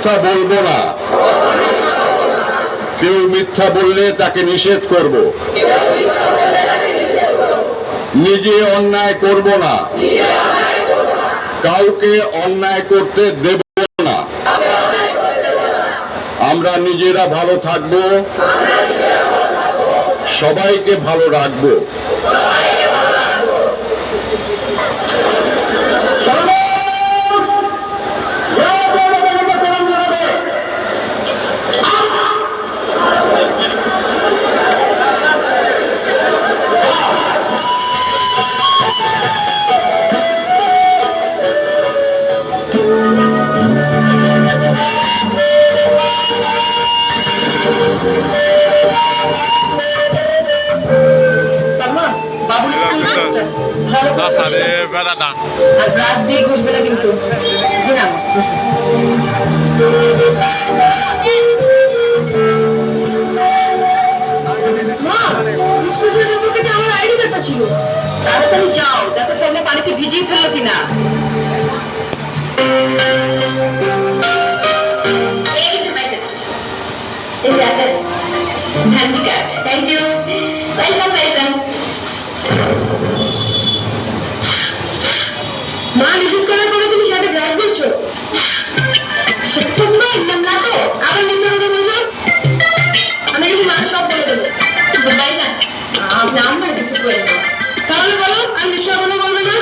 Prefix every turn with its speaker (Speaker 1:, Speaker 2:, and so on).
Speaker 1: মিথ্যা বলব না। কেউ মিথ্যা বললে তাকে নিষেধ করব। নিজে অন্যায় করব না। কাউকে অন্যায় করতে দেব না। আমরা নিজেরা ভালো থাকব। সবাইকে ভালো রাখব।
Speaker 2: আরে ব্রাশ দিয়ে ঘষবে না কিন্তু। ছিল। তাড়াতাড়ি যাও। দেখো সামনে পানিতে ভিজিয়ে ফেলল কিনা।
Speaker 3: handicapped. Thank you. Welcome, welcome. মা নিষেধ করার পরে তুমি সাথে ব্রাশ করছ তুমি একদম না তো আবার কথা বলছো আমি কিন্তু মা সব বলে দেবো ভাই না নাম্বার কিছু করে তাহলে বলো আমি মিথ্যা কথা বলবে না